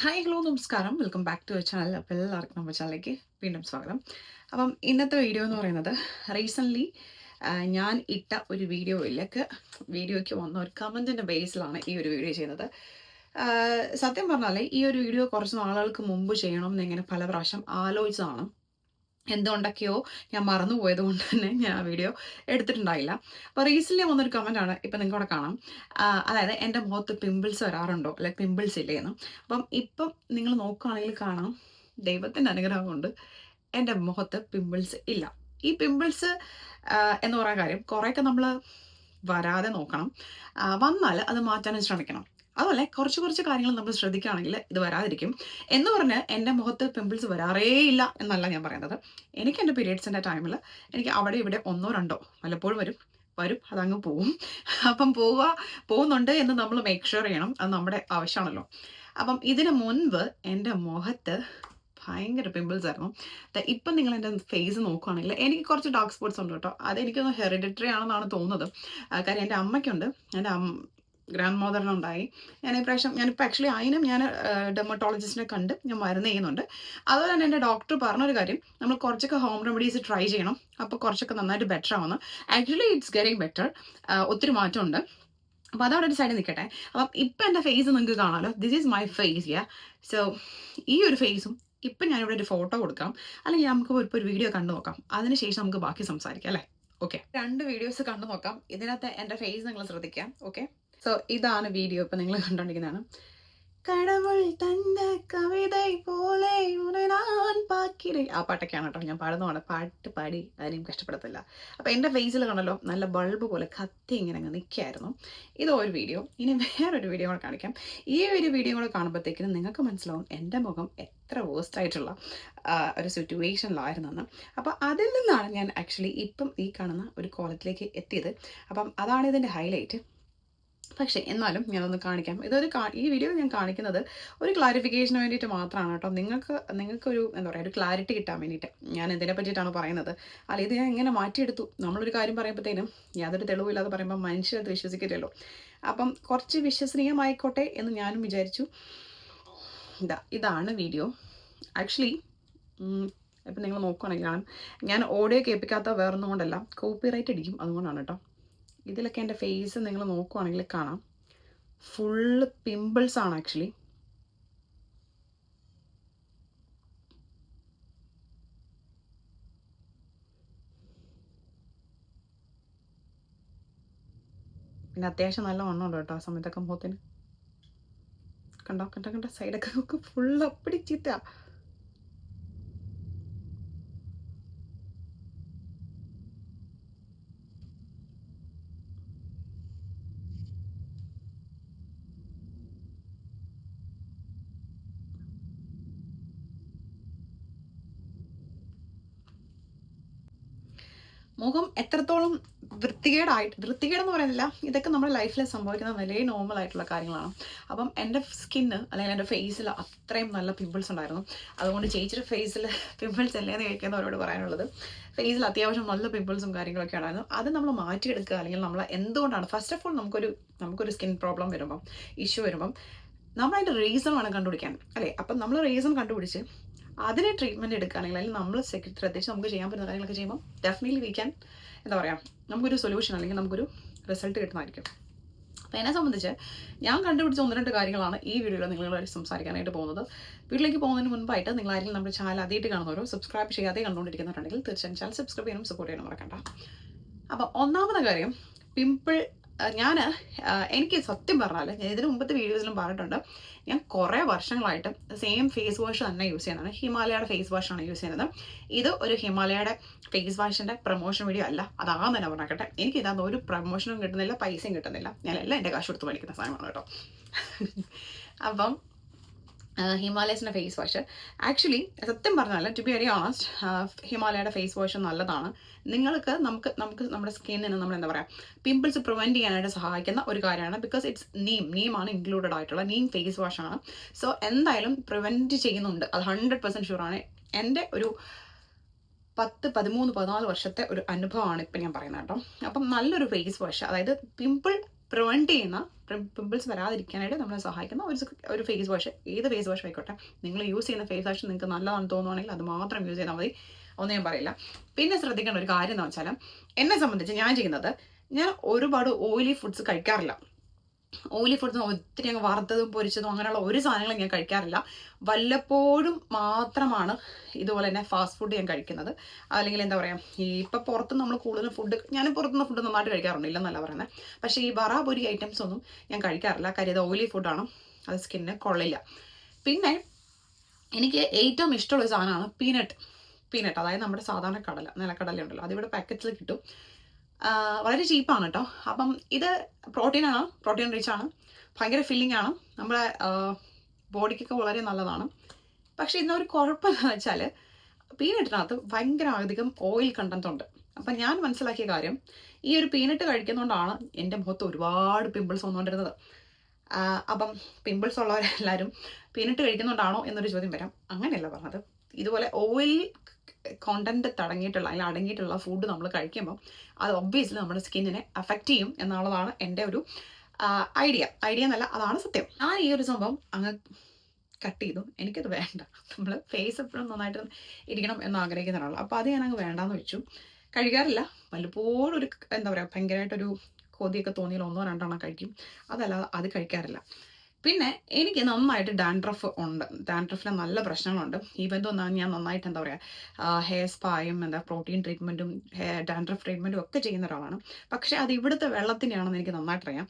Hi hello നമസ്കാരം. Welcome back to channel അപ്പോൾ എല്ലാവർക്കും നമ്മുടെ ചാനലിലേക്ക് വീണ്ടും സ്വാഗതം. അപ്പം ഇന്നത്തെ വീഡിയോ എന്ന് പറയുന്നത് റീസെന്റ്ലി ഞാൻ ഇട്ട ഒരു വീഡിയോയിലേക്ക് വീഡിയോയ്ക്ക് വന്ന ഒരു കമന്റിന്റെ ബേസിലാണ് ഈ ഒരു വീഡിയോ ചെയ്യുന്നത്. സത്യം പറഞ്ഞാൽ ഈ ഒരു വീഡിയോ കുറച്ച് നാളുകൾക്ക് മുമ്പ് ചെയ്യണം എന്നിങ്ങനെ പല പ്രാവശ്യം ആലോചിച്ചതാണ്. എന്തുകൊണ്ടൊക്കെയോ ഞാൻ മറന്നുപോയത് കൊണ്ട് തന്നെ ഞാൻ ആ വീഡിയോ എടുത്തിട്ടുണ്ടായില്ല. അപ്പോൾ റീസെന്റ് വന്നൊരു കമന്റാണ് ഇപ്പം നിങ്ങൾക്ക് കാണാം. അതായത് എന്റെ മുഖത്ത് പിമ്പിൾസ് വരാറുണ്ടോ? അല്ലെ പിമ്പിൾസ് ഇല്ലേന്ന് അപ്പം ഇപ്പം നിങ്ങൾ നോക്കുകയാണെങ്കിൽ കാണാം ദൈവത്തിന്റെ അനുഗ്രഹം കൊണ്ട് എന്റെ മുഖത്ത് പിമ്പിൾസ് ഇല്ല. ഈ പിമ്പിൾസ് എന്ന് പറയുന്ന കാര്യം കുറേയൊക്കെ നമ്മൾ വരാതെ നോക്കണം. വന്നാൽ അത് മാറ്റാനും ശ്രമിക്കണം. അതുപോലെ കുറച്ച് കുറച്ച് കാര്യങ്ങൾ നമ്മൾ ശ്രദ്ധിക്കുകയാണെങ്കിൽ ഇത് വരാതിരിക്കും. എന്ന് പറഞ്ഞ് എന്റെ മുഖത്ത് പിമ്പിൾസ് വരാറേ ഇല്ല എന്നല്ല ഞാൻ പറയുന്നത് എനിക്ക് എന്റെ പീരീഡ്സിന്റെ ടൈമിൽ എനിക്ക് അവിടെ ഇവിടെ ഒന്നോ രണ്ടോ വല്ലപ്പോഴും വരും. വരും. അതങ്ങ് പോവും. അപ്പം പോവുക പോകുന്നുണ്ട് എന്ന് നമ്മൾ മേക്ക് ഷുവർ ചെയ്യണം. അത് നമ്മുടെ ആവശ്യമാണല്ലോ. അപ്പം ഇതിന് മുൻപ് എന്റെ മുഖത്ത് ഭയങ്കര പിമ്പിൾസ് ആയിരുന്നു. ഇപ്പം നിങ്ങൾ എന്റെ ഫേസ് നോക്കുകയാണെങ്കിൽ എനിക്ക് കുറച്ച് ഡാർക്ക് സ്പോട്ട്സ് ഉണ്ട് കേട്ടോ. അതെനിക്കൊന്ന് ഹെറിഡിറ്ററി ആണെന്നാണ് തോന്നുന്നത്. കാര്യം എന്റെ അമ്മയ്ക്കുണ്ട്. എന്റെ ഗ്രാൻഡ് മോദറിനുണ്ടായി. ഞാൻ ഇപ്രാവശ്യം ഞാനിപ്പോൾ ആക്ച്വലി അതിനും ഞാൻ ഡെമറ്റോളജിസ്റ്റിനെ കണ്ട് ഞാൻ മരുന്ന് ചെയ്യുന്നുണ്ട്. അതുപോലെ തന്നെ എന്റെ ഡോക്ടർ പറഞ്ഞൊരു കാര്യം നമ്മൾ കുറച്ചൊക്കെ ഹോം റെമഡീസ് ട്രൈ ചെയ്യണം. അപ്പോൾ കുറച്ചൊക്കെ നന്നായിട്ട് ബെറ്റർ ആവുന്നു. ആക്ച്വലി ഇറ്റ്സ് ഗെറ്റിംഗ് ബെറ്റർ ഒത്തിരി മാറ്റമുണ്ട്. അപ്പോൾ അതവിടെ ഒരു സൈഡിൽ നിൽക്കട്ടെ അപ്പം ഇപ്പം എന്റെ ഫേസ് നിങ്ങൾക്ക് കാണാമല്ലോ this is my face yeah so ഈ ഒരു ഫേസും ഇപ്പം ഞാനിവിടെ ഒരു ഫോട്ടോ കൊടുക്കാം. അല്ലെങ്കിൽ നമുക്ക് ഇപ്പോൾ ഒരു വീഡിയോ കണ്ടു നോക്കാം. അതിനുശേഷം നമുക്ക് ബാക്കി സംസാരിക്കാം അല്ലേ? ഓക്കെ രണ്ട് വീഡിയോസ് കണ്ടു നോക്കാം. ഇതിനകത്ത് എന്റെ ഫേസ് നിങ്ങൾ ശ്രദ്ധിക്കാം. ഓക്കെ സോ ഇതാണ് വീഡിയോ ഇപ്പം നിങ്ങൾ കണ്ടുകൊണ്ടിരിക്കുന്നതാണ് കടവുൾ തന്ന കവിത പോലെ ആ പാട്ടൊക്കെയാണ് കേട്ടോ. ഞാൻ പാടുന്നതാണ്. പാട്ട് പാടി അതിനെയും കഷ്ടപ്പെടത്തില്ല. അപ്പോൾ എന്റെ ഫേസിൽ കണ്ടല്ലോ നല്ല ബൾബ് പോലെ കത്തി ഇങ്ങനെ അങ്ങ് നിൽക്കായിരുന്നു ഇതോ ഒരു വീഡിയോ ഇനി വേറൊരു വീഡിയോ കൂടെ കാണിക്കാം. ഈ ഒരു വീഡിയോ കൂടെ കാണുമ്പോഴത്തേക്കിനും നിങ്ങൾക്ക് മനസ്സിലാവും എന്റെ മുഖം എത്ര വേസ്റ്റ് ആയിട്ടുള്ള ഒരു ഒരു സിറ്റുവേഷനിലായിരുന്നെന്ന് അപ്പോൾ അതിൽ നിന്നാണ് ഞാൻ ആക്ച്വലി ഇപ്പം ഈ കാണുന്ന ഒരു കോലത്തിലേക്ക് എത്തിയത്. അപ്പം അതാണ് ഇതിന്റെ ഹൈലൈറ്റ് പക്ഷേ എന്നാലും ഞാനൊന്ന് കാണിക്കാം. ഇതൊരു ഈ വീഡിയോ ഞാൻ കാണിക്കുന്നത് ഒരു ക്ലാരിഫിക്കേഷന് വേണ്ടിയിട്ട് മാത്രമാണ് കേട്ടോ. നിങ്ങൾക്ക് നിങ്ങൾക്കൊരു എന്താ പറയുക ഒരു ക്ലാരിറ്റി കിട്ടാൻ വേണ്ടിയിട്ട് ഞാൻ ഇതിനെ പറ്റിയിട്ടാണ് പറയുന്നത്. അല്ല ഇത് ഞാൻ ഇങ്ങനെ മാറ്റിയെടുത്തു. നമ്മളൊരു കാര്യം പറയുമ്പോഴത്തേനും യാതൊരു തെളിവില്ലാതെ പറയുമ്പോൾ മനുഷ്യരത് വിശ്വസിക്കില്ലല്ലോ. അപ്പം കുറച്ച് വിശ്വസനീയമായിക്കോട്ടെ എന്ന് ഞാനും വിചാരിച്ചു. ഇതാ ഇതാണ് വീഡിയോ ആക്ച്വലി ഇപ്പം നിങ്ങൾ നോക്കുകയാണെങ്കിൽ കാണാം. ഞാൻ ഓഡിയോ കേൾപ്പിക്കാത്ത വേറൊന്നും കൊണ്ടല്ല. കോപ്പിറൈറ്റ് അടിക്കും അതുകൊണ്ടാണ് കേട്ടോ. ഇതിലൊക്കെ എന്റെ ഫേസ് നിങ്ങൾ നോക്കുവാണെങ്കിൽ കാണാം. ഫുള്ള് പിമ്പിൾസ് ആണ് ആക്ച്വലി പിന്നെ അത്യാവശ്യം നല്ല വണ്ണമുണ്ട് കേട്ടോ ആ സമയത്തൊക്കെ മുഖത്തിന്. കണ്ടോ കണ്ടോ കണ്ടോ? സൈഡൊക്കെ നമുക്ക് ഫുള്ള് അപ്പടി ചീത്ത. മുഖം എത്രത്തോളം വൃത്തികേടായിട്ട് വൃത്തികേടെന്ന് പറയുന്നില്ല. ഇതൊക്കെ നമ്മുടെ ലൈഫിൽ സംഭവിക്കുന്ന വളരെ നോർമൽ ആയിട്ടുള്ള കാര്യങ്ങളാണ്. അപ്പം എന്റെ സ്കിന്ന് അല്ലെങ്കിൽ എന്റെ ഫേസിൽ അത്രയും നല്ല പിമ്പിൾസ് ഉണ്ടായിരുന്നു. അതുകൊണ്ട് ചേച്ചിയുടെ ഫേസിൽ പിമ്പിൾസ് അല്ലേന്ന് കേൾക്കുന്നവരോട് പറയാനുള്ളത്. ഫേസിൽ അത്യാവശ്യം നല്ല പിമ്പിൾസും കാര്യങ്ങളൊക്കെ ഉണ്ടായിരുന്നു. അത് നമ്മൾ മാറ്റിയെടുക്കുക അല്ലെങ്കിൽ നമ്മൾ എന്തുകൊണ്ടാണ് ഫസ്റ്റ് ഓഫ് ഓൾ നമുക്കൊരു നമുക്കൊരു സ്കിൻ പ്രോബ്ലം വരുമ്പം ഇഷ്യൂ വരുമ്പം നമ്മളതിന്റെ റീസൺ വേണം കണ്ടുപിടിക്കാൻ. അല്ലേ? അപ്പം നമ്മൾ റീസൺ കണ്ടുപിടിച്ച് അതിനെ ട്രീറ്റ്മെന്റ് എടുക്കുകയാണെങ്കിൽ അല്ലെങ്കിൽ നമ്മൾ ശ്രദ്ധിച്ച് നമുക്ക് ചെയ്യാൻ പറ്റുന്ന കാര്യങ്ങളൊക്കെ ചെയ്യുമ്പോൾ ഡെഫിനറ്റ്ലി വി ക്യാൻ എന്താ പറയുക നമുക്കൊരു സൊല്യൂഷൻ അല്ലെങ്കിൽ നമുക്കൊരു റിസൾട്ട് കിട്ടുന്നതായിരിക്കും. അപ്പോൾ എന്നെ സംബന്ധിച്ച് ഞാൻ കണ്ടുപിടിച്ച ഒന്ന് രണ്ട് കാര്യങ്ങളാണ് ഈ വീഡിയോയിൽ നിങ്ങളോട് സംസാരിക്കാനായിട്ട് പോകുന്നത്. വീട്ടിലേക്ക് പോകുന്നതിന് മുൻപായിട്ട് നിങ്ങൾ ആരെങ്കിലും നമ്മുടെ ചാനൽ ആദ്യമായിട്ട് കാണുന്നവരോ സബ്സ്ക്രൈബ് ചെയ്യാതെ കണ്ടുകൊണ്ടിരിക്കുന്നവരുണ്ടെങ്കിൽ തീർച്ചയായും ചാനൽ സബ്സ്ക്രൈബ് ചെയ്യാനും സപ്പോർട്ട് ചെയ്യാനും മറക്കണ്ട. അപ്പോൾ ഒന്നാമത്തെ കാര്യം പിമ്പിൾ ഞാൻ എനിക്ക് സത്യം പറഞ്ഞാൽ ഞാൻ ഇതിന് മുമ്പത്തെ വീഡിയോസിലും പറഞ്ഞിട്ടുണ്ട്. ഞാൻ കുറേ വർഷങ്ങളായിട്ട് സെയിം ഫേസ് വാഷ് തന്നെ യൂസ് ചെയ്യുന്നതാണ്. ഹിമാലയയുടെ ഫേസ് വാഷാണ് യൂസ് ചെയ്യുന്നത്. ഇത് ഒരു ഹിമാലയയുടെ ഫേസ് വാഷിന്റെ പ്രൊമോഷൻ വീഡിയോ അല്ല. അതാകാൻ തന്നെ പറഞ്ഞേക്കട്ടെ. എനിക്ക് ഇതാന്ന് ഒരു പ്രൊമോഷനും കിട്ടുന്നില്ല പൈസയും കിട്ടുന്നില്ല. ഞാൻ എല്ലാം എന്റെ കാശ് കൊടുത്ത് മേടിക്കുന്ന സാധനമാണ് കേട്ടോ. അപ്പം ഹിമാലയസിന്റെ ഫേസ് വാഷ് ആക്ച്വലി സത്യം പറഞ്ഞാൽ ടു ബി വെരി ഓണസ്റ്റ് ഹിമാലയയുടെ ഫേസ് വാഷ് നല്ലതാണ്. നിങ്ങൾക്ക് നമുക്ക് നമുക്ക് നമ്മുടെ സ്കിന്നിന് നമ്മൾ എന്താ പറയുക പിമ്പിൾസ് പ്രിവെന്റ് ചെയ്യാനായിട്ട് സഹായിക്കുന്ന ഒരു കാര്യമാണ്. ബിക്കോസ് ഇറ്റ്സ് നീം നീമാണ് ഇൻക്ലൂഡഡ് ആയിട്ടുള്ള നീം ഫേസ് വാഷാണ് സോ എന്തായാലും പ്രിവെന്റ് ചെയ്യുന്നുണ്ട്. അത് ഹൺഡ്രഡ് പെർസെന്റ് ഷുവറാണ് എന്റെ ഒരു പത്ത് പതിമൂന്ന് പതിനാല് വർഷത്തെ ഒരു അനുഭവമാണ് ഇപ്പം ഞാൻ പറയുന്നത് കേട്ടോ. അപ്പം നല്ലൊരു ഫേസ് വാഷ് അതായത് പിമ്പിൾ പ്രിവെന്റ് ചെയ്യുന്ന പിമ്പിൾസ് വരാതിരിക്കാനായിട്ട് നമ്മളെ സഹായിക്കുന്ന ഒരു ഒരു ഫേസ് വാഷ് ഏത് ഫേസ് വാഷ് ആയിക്കോട്ടെ. നിങ്ങൾ യൂസ് ചെയ്യുന്ന ഫേസ് വാഷ് നിങ്ങൾക്ക് നല്ലതാണെന്ന് തോന്നുവാണെങ്കിൽ അത് മാത്രം യൂസ് ചെയ്താൽ മതി. ഒന്നും ഞാൻ പറയില്ല. പിന്നെ ശ്രദ്ധിക്കേണ്ട ഒരു കാര്യം എന്ന് വെച്ചാൽ എന്നെ സംബന്ധിച്ച് ഞാൻ ചെയ്യുന്നത് ഞാൻ ഒരുപാട് ഓയിലി ഫുഡ്സ് കഴിക്കാറില്ല. ഓയിലി ഫുഡ് ഒത്തിരി അങ്ങ് വറുത്തതും പൊരിച്ചതും അങ്ങനെയുള്ള ഒരു സാധനങ്ങളും ഞാൻ കഴിക്കാറില്ല. വല്ലപ്പോഴും മാത്രമാണ് ഇതുപോലെ തന്നെ ഫാസ്റ്റ് ഫുഡ് ഞാൻ കഴിക്കുന്നത്. അല്ലെങ്കിൽ എന്താ പറയുക ഈ ഇപ്പം പുറത്ത് നമ്മൾ കൂടുതലും ഫുഡ് ഞാൻ പുറത്തുനിന്ന് ഫുഡ് നന്നായിട്ട് കഴിക്കാറുണ്ട് ഇല്ലെന്നല്ല പറയുന്നത് പക്ഷേ ഈ വറാപൊരി ഐറ്റംസ് ഒന്നും ഞാൻ കഴിക്കാറില്ല. കാര്യം ഇത് ഓയിലി ഫുഡാണ് അത് സ്കിന്നിന് കൊള്ളില്ല പിന്നെ എനിക്ക് ഏറ്റവും ഇഷ്ടമുള്ള സാധനമാണ് പീനട്ട് പീനട്ട് അതായത് നമ്മുടെ സാധാരണ കടല നിലക്കടല ഉണ്ടല്ലോ അതിവിടെ പാക്കറ്റിൽ കിട്ടും. വളരെ ചീപ്പാണ് കേട്ടോ അപ്പം ഇത് പ്രോട്ടീനാണ് പ്രോട്ടീൻ റിച്ച് ആണ്. ഭയങ്കര ഫില്ലിംഗ് ആണ്. നമ്മുടെ ബോഡിക്കൊക്കെ വളരെ നല്ലതാണ്. പക്ഷേ ഇന്നൊരു കുഴപ്പം എന്ന് വെച്ചാൽ പീനട്ടിനകത്ത് ഭയങ്കര അധികം ഓയിൽ കണ്ടന്റ് ഉണ്ട്. അപ്പം ഞാൻ മനസ്സിലാക്കിയ കാര്യം ഈ ഒരു പീനട്ട് കഴിക്കുന്നതുകൊണ്ടാണ് എന്റെ മുഖത്ത് ഒരുപാട് പിമ്പിൾസ് വന്നുകൊണ്ടിരുന്നത് അപ്പം പിമ്പിൾസ് ഉള്ളവരെല്ലാവരും പീനട്ട് കഴിക്കുന്നതുകൊണ്ടാണോ എന്നൊരു ചോദ്യം വരാം. അങ്ങനെയല്ല പറഞ്ഞത്. ഇതുപോലെ ഓയിൽ കോണ്ടന്റ് തടങ്ങിയിട്ടുള്ള അല്ലെങ്കിൽ അടങ്ങിയിട്ടുള്ള ഫുഡ് നമ്മൾ കഴിക്കുമ്പോൾ അത് ഒബ്വിയസ്ലി നമ്മുടെ സ്കിന്നിനെ അഫക്റ്റ് ചെയ്യും എന്നുള്ളതാണ് എന്റെ ഒരു ഐഡിയ ഐഡിയ എന്നല്ല അതാണ് സത്യം. ഞാൻ ഈ ഒരു സംഭവം അങ്ങ് കട്ട് ചെയ്തു. എനിക്കത് വേണ്ട. നമ്മൾ ഫേസ് എപ്പോഴും നന്നായിട്ട് ഇരിക്കണം എന്ന് ആഗ്രഹിക്കുന്ന ഒരാൾ അപ്പോൾ അത് ഞാൻ അങ്ങ് വേണ്ടാന്ന് വെച്ചു. കഴിക്കാറില്ല. വല്ലപ്പോഴും ഒരു എന്താ പറയുക ഭയങ്കരമായിട്ടൊരു കൊതിയൊക്കെ തോന്നിയാൽ ഒന്നോ രണ്ടെണ്ണം കഴിക്കും. അതല്ലാതെ അത് കഴിക്കാറില്ല. പിന്നെ എനിക്ക് നന്നായിട്ട് ഡാൻഡ്രഫ് ഉണ്ട്. ഡാൻഡ്രഫിന് നല്ല പ്രശ്നങ്ങളുണ്ട്. ഈവൻ തോന്നാ ഞാൻ നന്നായിട്ട് എന്താ പറയുക ഹെയർ സ്പായും എന്താ പ്രോട്ടീൻ ട്രീറ്റ്മെന്റും ഡാൻഡ്രഫ് ട്രീറ്റ്മെന്റും ഒക്കെ ചെയ്യുന്ന ഒരാളാണ്. പക്ഷേ അത് ഇവിടുത്തെ വെള്ളത്തിനെയാണെന്ന് എനിക്ക് നന്നായിട്ട് അറിയാം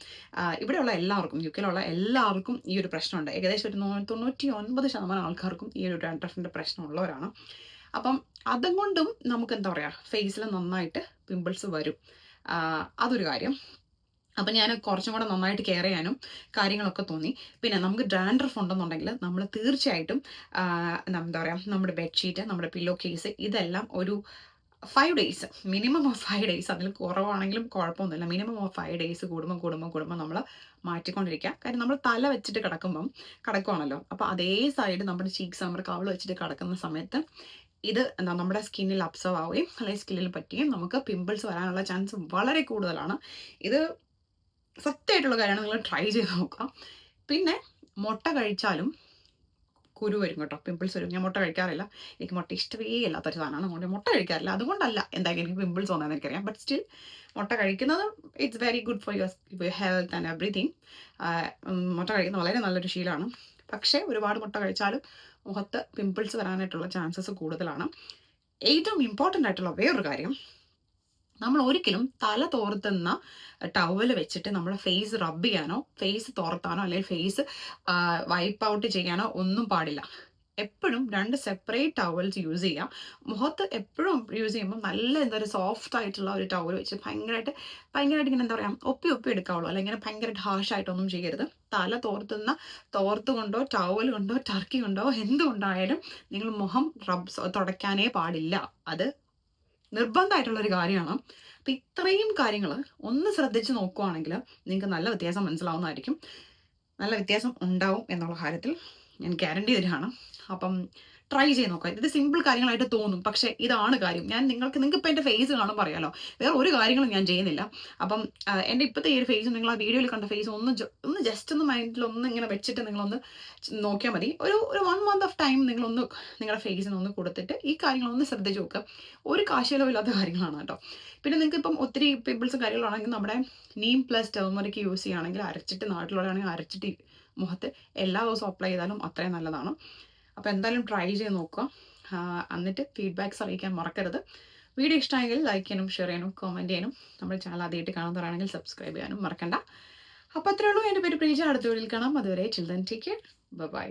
ഇവിടെയുള്ള എല്ലാവർക്കും യു കെയിലുള്ള എല്ലാവർക്കും ഈ ഒരു പ്രശ്നമുണ്ട്. ഏകദേശം ഒരു തൊണ്ണൂറ്റി ഒൻപത് ശതമാനം ആൾക്കാർക്കും ഈ ഒരു ഡാൻഡ്രഫിന്റെ പ്രശ്നമുള്ളവരാണ്. അപ്പം അതും കൊണ്ടും നമുക്ക് എന്താ പറയുക ഫേസിൽ നന്നായിട്ട് പിമ്പിൾസ് വരും. അതൊരു കാര്യം. അപ്പം ഞാൻ കുറച്ചും കൂടെ നന്നായിട്ട് കെയർ ചെയ്യാനും കാര്യങ്ങളൊക്കെ തോന്നി. പിന്നെ നമുക്ക് ഡാൻഡ്രഫ് ഉണ്ടെന്നുണ്ടെങ്കിൽ നമ്മൾ തീർച്ചയായിട്ടും എന്താ പറയുക നമ്മുടെ ബെഡ്ഷീറ്റ് നമ്മുടെ പില്ലോ കേസ് ഇതെല്ലാം ഒരു five days minimum of five days അതിൽ കുറവാണെങ്കിലും കുഴപ്പമൊന്നുമില്ല. മിനിമം ഓഫ് ഫൈവ് ഡേയ്സ് കൂടുമ്പോൾ കൂടുമ്പോൾ കൂടുമ്പോൾ നമ്മൾ മാറ്റിക്കൊണ്ടിരിക്കുക. കാര്യം നമ്മൾ തല വെച്ചിട്ട് കിടക്കുമ്പം കിടക്കുവാണല്ലോ. അപ്പോൾ അതേ സൈഡ് നമ്മുടെ ചീക്സ് നമ്മുടെ കവൾ വെച്ചിട്ട് കിടക്കുന്ന സമയത്ത് ഇത് എന്താ നമ്മുടെ സ്കിന്നിൽ അബ്സർവ് ആവുകയും അല്ലെങ്കിൽ സ്കിന്നിൽ പറ്റുകയും നമുക്ക് പിമ്പിൾസ് വരാനുള്ള ചാൻസ് വളരെ കൂടുതലാണ്. ഇത് സത്യമായിട്ടുള്ള കാര്യമാണ്. നിങ്ങൾ ട്രൈ ചെയ്ത് നോക്കുക പിന്നെ മുട്ട കഴിച്ചാലും കുരു വരും കേട്ടോ. പിമ്പിൾസ് വരും. ഞാൻ മുട്ട കഴിക്കാറില്ല. എനിക്ക് മുട്ട ഇഷ്ടമേ ഇല്ലാത്തൊരു സാധനമാണ്. അതുകൊണ്ട് മുട്ട കഴിക്കാറില്ല. അതുകൊണ്ടല്ല എന്തായാലും എനിക്ക് പിമ്പിൾസ് വന്നതെന്ന് എനിക്കറിയാം. ബട്ട് സ്റ്റിൽ മുട്ട കഴിക്കുന്നത് it's very good for your health and everything മുട്ട കഴിക്കുന്നത് വളരെ നല്ലൊരു ശീലമാണ്. പക്ഷേ ഒരുപാട് മുട്ട കഴിച്ചാലും മുഖത്ത് പിമ്പിൾസ് വരാനായിട്ടുള്ള ചാൻസസ് കൂടുതലാണ്. ഏറ്റവും ഇമ്പോർട്ടന്റ് ആയിട്ടുള്ള വേറൊരു കാര്യം നമ്മൾ ഒരിക്കലും തല തോർത്തുന്ന ടവൽ വെച്ചിട്ട് നമ്മൾ ഫേസ് റബ്ബ് ചെയ്യാനോ ഫേസ് തോർത്താനോ അല്ലെങ്കിൽ ഫേസ് വൈപ്പ് ഔട്ട് ചെയ്യാനോ ഒന്നും പാടില്ല. എപ്പോഴും രണ്ട് സെപ്പറേറ്റ് ടവൽസ് യൂസ് ചെയ്യാം. മുഖത്ത് എപ്പോഴും യൂസ് ചെയ്യുമ്പോൾ നല്ല എന്താ പറയുക സോഫ്റ്റ് ആയിട്ടുള്ള ഒരു ടവൽ വെച്ച് ഭയങ്കരമായിട്ട് ഭയങ്കരമായിട്ട് ഇങ്ങനെ എന്താ പറയുക ഒപ്പി ഒപ്പി എടുക്കാവുള്ളൂ. അല്ലെങ്കിൽ ഇങ്ങനെ ഭയങ്കരമായിട്ട് ഹാഷായിട്ടൊന്നും ചെയ്യരുത്. തല തോർത്തുന്ന തോർത്ത് കൊണ്ടോ ടവൽ കൊണ്ടോ ടർക്കി കൊണ്ടോ എന്തുകൊണ്ടായാലും നിങ്ങൾ മുഖം റബ്സ് തുടയ്ക്കാനേ പാടില്ല. അത് നിർബന്ധമായിട്ടുള്ള ഒരു കാര്യമാണ്. അപ്പം ഇത്രയും കാര്യങ്ങൾ ഒന്ന് ശ്രദ്ധിച്ച് നോക്കുവാണെങ്കിൽ നിങ്ങൾക്ക് നല്ല വ്യത്യാസം മനസ്സിലാവുന്നതായിരിക്കും. നല്ല വ്യത്യാസം ഉണ്ടാവും എന്നുള്ള കാര്യത്തിൽ ഞാൻ ഗ്യാരണ്ടി തരികയാണ്. അപ്പം ട്രൈ ചെയ്ത് നോക്കുക. ഇത് സിമ്പിൾ കാര്യങ്ങളായിട്ട് തോന്നും. പക്ഷേ ഇതാണ് കാര്യം. ഞാൻ നിങ്ങൾക്ക് നിങ്ങൾക്ക് ഇപ്പോൾ എന്റെ ഫേസ് കാണുമ്പോൾ അറിയാലോ. വേറെ ഒരു കാര്യങ്ങളും ഞാൻ ചെയ്യുന്നില്ല. അപ്പം എന്റെ ഇപ്പോഴത്തെ ഈ ഒരു ഫേസ് നിങ്ങൾ ആ വീഡിയോയിൽ കണ്ട ഫേസ് ഒന്ന് ഒന്ന് ജസ്റ്റ് ഒന്ന് മൈൻഡിൽ ഒന്ന് ഇങ്ങനെ വെച്ചിട്ട് നിങ്ങളൊന്ന് നോക്കിയാൽ മതി. ഒരു ഒരു വൺ മന്ത് ഓഫ് ടൈം നിങ്ങളൊന്ന് നിങ്ങളുടെ ഫേസിന് ഒന്ന് കൊടുത്തിട്ട് ഈ കാര്യങ്ങളൊന്ന് ശ്രദ്ധിച്ച് നോക്കുക. ഒരു കാശലവില്ലാത്ത കാര്യങ്ങളാണ് കേട്ടോ. പിന്നെ നിങ്ങൾക്ക് ഇപ്പം ഒത്തിരി പിമ്പിൾസും കാര്യങ്ങളാണെങ്കിൽ നമ്മുടെ നീം പ്ലസ് ടെർമറിക്ക് യൂസ് ചെയ്യുകയാണെങ്കിൽ അരച്ചിട്ട് നാട്ടിലുള്ളതാണെങ്കിൽ അരച്ചിട്ട് മുഖത്ത് എല്ലാ ദിവസവും അപ്ലൈ ചെയ്താലും അത്രയും നല്ലതാണ്. അപ്പോൾ എന്തായാലും ട്രൈ ചെയ്ത് നോക്കുക. എന്നിട്ട് ഫീഡ്ബാക്ക്സ് അറിയിക്കാൻ മറക്കരുത്. വീഡിയോ ഇഷ്ടമായെങ്കിൽ ലൈക്ക് ചെയ്യാനും ഷെയർ ചെയ്യാനും കമന്റ് ചെയ്യാനും നമ്മുടെ ചാനൽ ആദ്യമായിട്ട് കാണുന്നവരാണെങ്കിൽ സബ്സ്ക്രൈബ് ചെയ്യാനും മറക്കണ്ട. അപ്പോൾ അത്രേ ഉള്ളൂ. എന്റെ പേര് പ്രീജ. അടുത്ത വീഡിയോയിൽ കാണാം. അതുവരെ ചിൽഡ്രൻ ടേക്ക് കെയർ ബൈ